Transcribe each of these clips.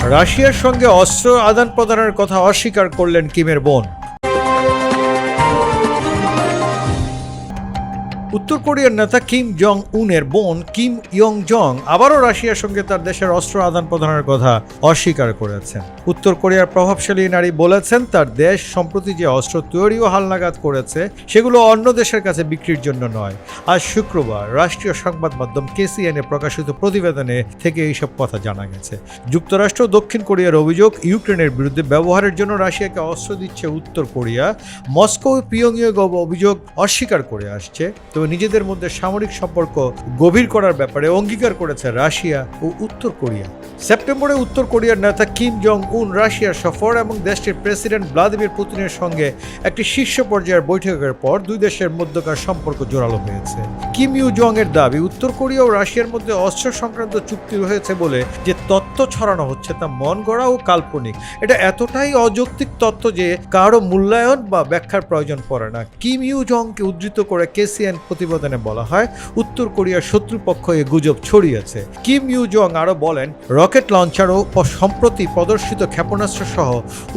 রাশিয়ার সঙ্গে অস্ত্র আদান প্রদানের কথা অস্বীকার করলেন কিমের বোন। উত্তর কোরিয়ার নেতা কিম জং উনের বোন কিম ইয়ং জং আবারও রাশিয়ার সঙ্গে তার দেশের অস্ত্র আদান প্রদানের কথা অস্বীকার করেছেন। উত্তর কোরিয়ার প্রভাবশালী নারী বলেছেন, তার দেশ সম্প্রতি যে অস্ত্র তৈরি ও হালনাগাদ করেছে, সেগুলো অন্য দেশের কাছে বিক্রির জন্য নয়। আজ শুক্রবার রাষ্ট্রীয় সংবাদ মাধ্যম কেসিএনএ প্রকাশিত প্রতিবেদনে থেকে এইসব কথা জানা গেছে। যুক্তরাষ্ট্র দক্ষিণ কোরিয়ার অভিযোগ, ইউক্রেনের বিরুদ্ধে ব্যবহারের জন্য রাশিয়াকে অস্ত্র দিচ্ছে উত্তর কোরিয়া। মস্কো পিয়ংইয়ং অভিযোগ অস্বীকার করে আসছে। তবে নিজেদের মধ্যে সামরিক সম্পর্ক গভীর করার ব্যাপারে অঙ্গীকার করেছে রাশিয়া ও উত্তর কোরিয়া। সেপ্টেম্বরে উত্তর কোরিয়ার নেতা কিম জং উন রাশিয়ার সফর এবং দেশটির প্রেসিডেন্ট ভ্লাদিমির পুতিনের সঙ্গে একটি শীর্ষ পর্যায়ের বৈঠকের পর দুই দেশের মধ্যকার সম্পর্ক জোরালো হয়েছে। কিম ইউ জং এর দাবি, উত্তর কোরিয়া ও রাশিয়ার মধ্যে অস্ত্র সংক্রান্ত চুক্তি হয়েছে বলে যে তত্ত্ব ছড়ানো হচ্ছে তা মন গড়া ও কাল্পনিক। এটা এতটাই অযৌক্তিক তত্ত্ব যে কারও মূল্যায়ন বা ব্যাখ্যার প্রয়োজন পড়ে না। কিম ইউ জংকে উদ্ধৃত করে কেসিএন প্রতিবেদনে বলা হয়, উত্তর কোরিয়ার শত্রুপক্ষ এ গুজব ছড়িয়েছে। কিম ইউ জং আরও বলেন, রকেট লঞ্চার ও সম্প্রতি প্রদর্শিত ক্ষেপণাস্ত্র সহ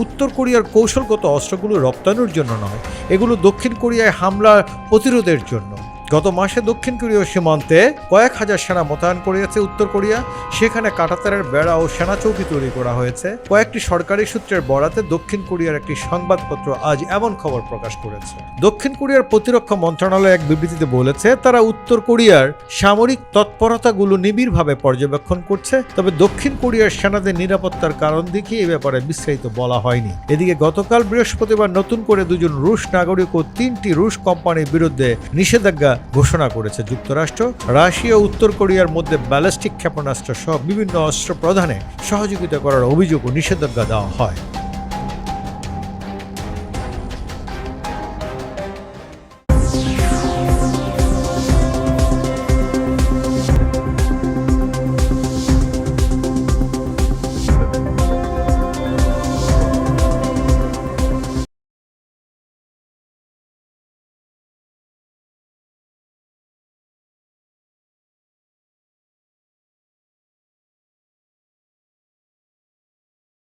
উত্তর কোরিয়ার কৌশলগত অস্ত্রগুলো রপ্তানির জন্য নয়, এগুলো দক্ষিণ কোরিয়ায় হামলা প্রতিরোধের জন্য। গত মাসে দক্ষিণ কোরীয় সীমান্তে কয়েক হাজার সেনা মোতায়েন করিয়েছে উত্তর কোরিয়া। সেখানে কাটাতারের বেড়া ও সেনা চৌকি তৈরি করা হয়েছে। কয়েকটি সরকারি সূত্রের বরাতে দক্ষিণ কোরিয়ার একটি সংবাদপত্র আজ এমন খবর প্রকাশ করেছে। দক্ষিণ কোরিয়ার প্রতিরক্ষা মন্ত্রণালয় এক বিবৃতিতে বলেছে, তারা উত্তর কোরিয়ার সামরিক তৎপরতাগুলো নিবিড়ভাবে পর্যবেক্ষণ করছে, তবে দক্ষিণ কোরিয়ার সেনাদের নিরাপত্তার কারণ দেখিয়ে এ ব্যাপারে বিস্তারিত বলা হয়নি। এদিকে গতকাল বৃহস্পতিবার নতুন করে দুজন রুশ নাগরিক ও তিনটি রুশ কোম্পানির বিরুদ্ধে নিষেধাজ্ঞা ঘোষণা করেছে যুক্তরাষ্ট্র, রাশিয়া ও উত্তর কোরিয়ার মধ্যে ব্যালিস্টিক ক্ষেপণাস্ত্র সহ বিভিন্ন অস্ত্র প্রদানে সহযোগিতা করার অভিযোগ ও নিষেধাজ্ঞা দেওয়া হয়।